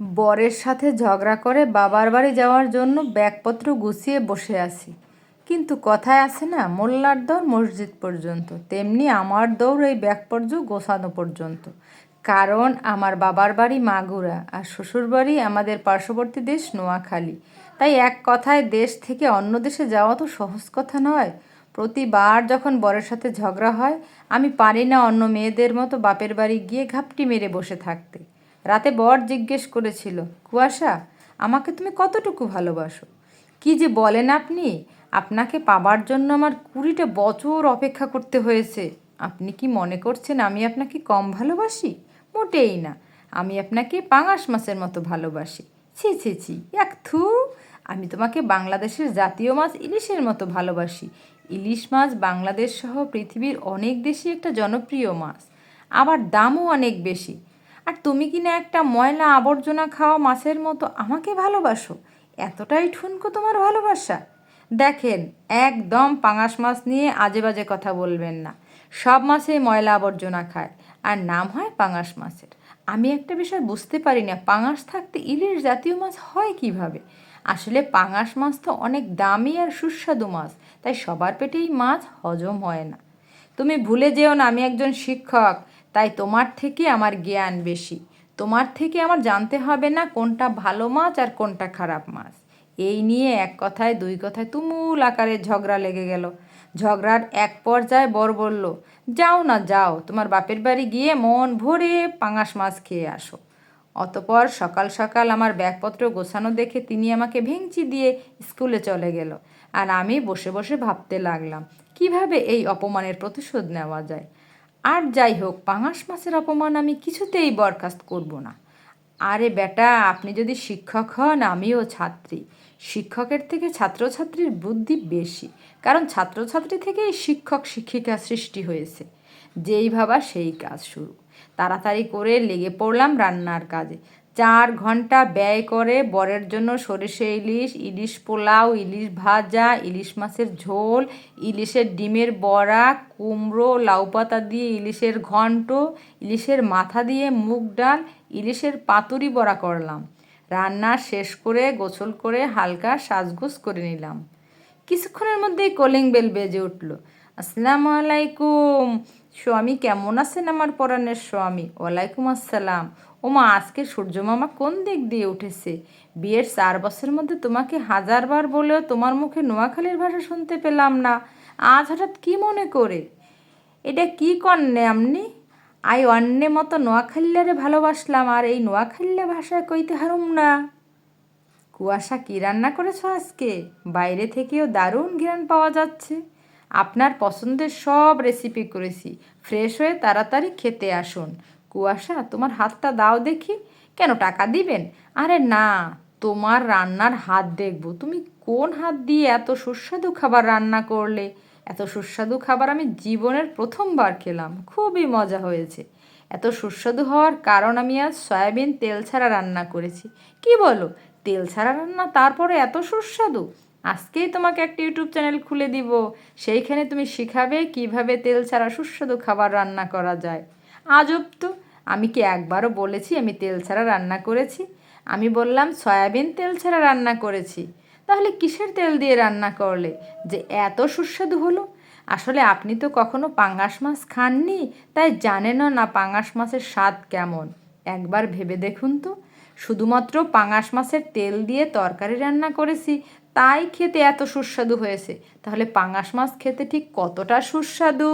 বরের সাথে ঝগড়া করে বাবার বাড়ি যাওয়ার জন্য ব্যাগপত্র গুছিয়ে বসে আছি। কিন্তু কথায় আছে না, মোল্লার দৌড় মসজিদ পর্যন্ত, তেমনি আমার দৌড় এই ব্যাগপত্র গোছানো পর্যন্ত। কারণ আমার বাবার বাড়ি মাগুরা আর শ্বশুর বাড়ি আমাদের পার্শ্ববর্তী দেশ নোয়াখালী। তাই এক কথায় দেশ থেকে অন্য দেশে যাওয়া তো সহজ কথা নয়। প্রতিবার যখন বরের সাথে ঝগড়া হয়, আমি পারি না অন্য মেয়েদের মতো বাপের বাড়ি গিয়ে ঘাপটি মেরে বসে থাকতে। রাতে বর জিজ্ঞেস করেছিল, কুয়াশা, আমাকে তুমি কতটুকু ভালোবাসো? কি যে বলেন আপনি? আপনাকে পাবার জন্য আমার কুড়িটা বছর অপেক্ষা করতে হয়েছে। আপনি কি মনে করছেন আমি আপনাকে কম ভালোবাসি? মোটেই না। আমি আপনাকে পাঙাশ মাছের মতো ভালোবাসি। ছি ছি ছি এক থু। আমি তোমাকে বাংলাদেশের জাতীয় মাছ ইলিশের মতো ভালোবাসি। ইলিশ মাছ বাংলাদেশ সহ পৃথিবীর অনেক দেশে একটা জনপ্রিয় মাছ। আবার দামও অনেক বেশি। আর তুমি কি না একটা ময়লা আবর্জনা খাওয়া মাছের মতো আমাকে ভালোবাসো? এতটাই ঠুনকো তোমার ভালোবাসা। দেখেন, একদম পাঙাশ মাছ নিয়ে আজে বাজে কথা বলবেন না। সব মাছেই ময়লা আবর্জনা খায়, আর নাম হয় পাঙাশ মাছের। আমি একটা বিষয় বুঝতে পারি না, পাঙাশ থাকতে ইলিশ জাতীয় মাছ হয় কীভাবে? আসলে পাঙাশ মাছ তো অনেক দামি আর সুস্বাদু মাছ, তাই সবার পেটেই মাছ হজম হয় না। তুমি ভুলে যেও না, আমি একজন শিক্ষক তাই তোমার থেকে আমার জ্ঞান বেশি। তোমার থেকে আমার জানতে হবে না কোনটা ভালো মাছ আর কোনটা খারাপ মাছ। এই নিয়ে এক কথায়, দুই কথায় তুমুল আকারে ঝগড়া লেগে গেল। ঝগড়ার এক পর্যায়ে বর বলল, যাও না, যাও, তোমার বাপের বাড়ি গিয়ে মন ভরে পাঙাশ মাছ খেয়ে আসো। অতপর সকাল সকাল আমার ব্যাগপত্র গোছানো দেখে তিনি আমাকে ভেঙচি দিয়ে স্কুলে চলে গেল। আর আমি বসে বসে ভাবতে লাগলাম, কীভাবে এই অপমানের প্রতিশোধ নেওয়া যায়? আর যাই হোক, পাঙাশ মাছের অপমান আমি কিছুতেই বরখাস্ত করব না। আরে বেটা, আপনি যদি শিক্ষক হন, আমিও ছাত্রী। শিক্ষকের থেকে ছাত্রছাত্রীর বুদ্ধি বেশি, কারণ ছাত্রছাত্রী থেকেই শিক্ষক শিক্ষিকা সৃষ্টি হয়েছে। যেই ভাবা সেই কাজ শুরু। তাড়াতাড়ি করে লেগে পড়লাম রান্নার কাজে। চার ঘণ্টা ব্যয় করে বরের জন্য সরিষে, ইলিশ ইলিশ পোলাও, ইলিশ ভাজা, ইলিশ মাছের ঝোল, ইলিশের ডিমের বড়া, কুমড়ো, লাউ পাতা দিয়ে ইলিশের ঘন্ট, ইলিশের মাথা দিয়ে মুগ ডাল, ইলিশের পাতুরি বড়া করলাম। রান্না শেষ করে গোসল করে হালকা সাজগোজ করে নিলাম। কিছুক্ষণের মধ্যেই কলিং বেল বেজে উঠল। আসসালামু আলাইকুম। স্বামী কেমন আছেন আমার পরাণের স্বামী? ওয়ালাইকুম আসসালাম। ওমা, আজকে সূর্য মামা কোন দিক দিয়ে উঠেছে? বিয়ের চার বছরের মধ্যে তোমাকে হাজারবার বলেও তোমার মুখে নোয়াখালীর ভাষা শুনতে পেলাম না। আজ হঠাৎ কি মনে করে? এটা কি কন্যে আপনি আই অন্য মতো নোয়াখাল্লারে ভালোবাসলাম, আর এই নোয়াখাল্লা ভাষায় কইতে হারুম না। কুয়াশা কী রান্না করেছ আজকে? বাইরে থেকেও দারুণ ঘ্রাণ পাওয়া যাচ্ছে। আপনার পছন্দের সব রেসিপি করেছি। ফ্রেশ হয়ে তাড়াতাড়ি খেতে আসুন। কুয়াশা, তোমার হাতটা দাও দেখি। কেন টাকা দিবেন? আরে না, তোমার রান্নার হাত দেখব। তুমি কোন হাত দিয়ে এত সুস্বাদু খাবার রান্না করলে? এত সুস্বাদু খাবার আমি জীবনের প্রথমবার খেলাম। খুবই মজা হয়েছে। এত সুস্বাদু হওয়ার কারণ আমি আজ সয়াবিন তেল ছাড়া রান্না করেছি। কি বলো? তেল ছাড়া রান্না তারপরে এত সুস্বাদু? আজকেই তোমাকে একটা ইউটিউব চ্যানেল খুলে দিব। সেইখানে তুমি শিখাবে কীভাবে তেল ছাড়া সুস্বাদু খাবার রান্না করা যায়। আজব তো! আমি কি একবারও বলেছি আমি তেল ছাড়া রান্না করেছি? আমি বললাম, সয়াবিন তেল ছাড়া রান্না করেছি। তাহলে কিসের তেল দিয়ে রান্না করলে? যে এত সুস্বাদু হলো। আসলে আপনি তো কখনো পাঙ্গাস মাছ খাননি, তাই জানেনও না পাঙ্গাস মাছের স্বাদ কেমন। একবার ভেবে দেখুন তো। শুধুমাত্র পাঙাশ মাছের তেল দিয়ে তরকারি রান্না করেছি, তাই খেতে এত সুস্বাদু হয়েছে। তাহলে পাঙাশ মাছ খেতে ঠিক কতটা সুস্বাদু?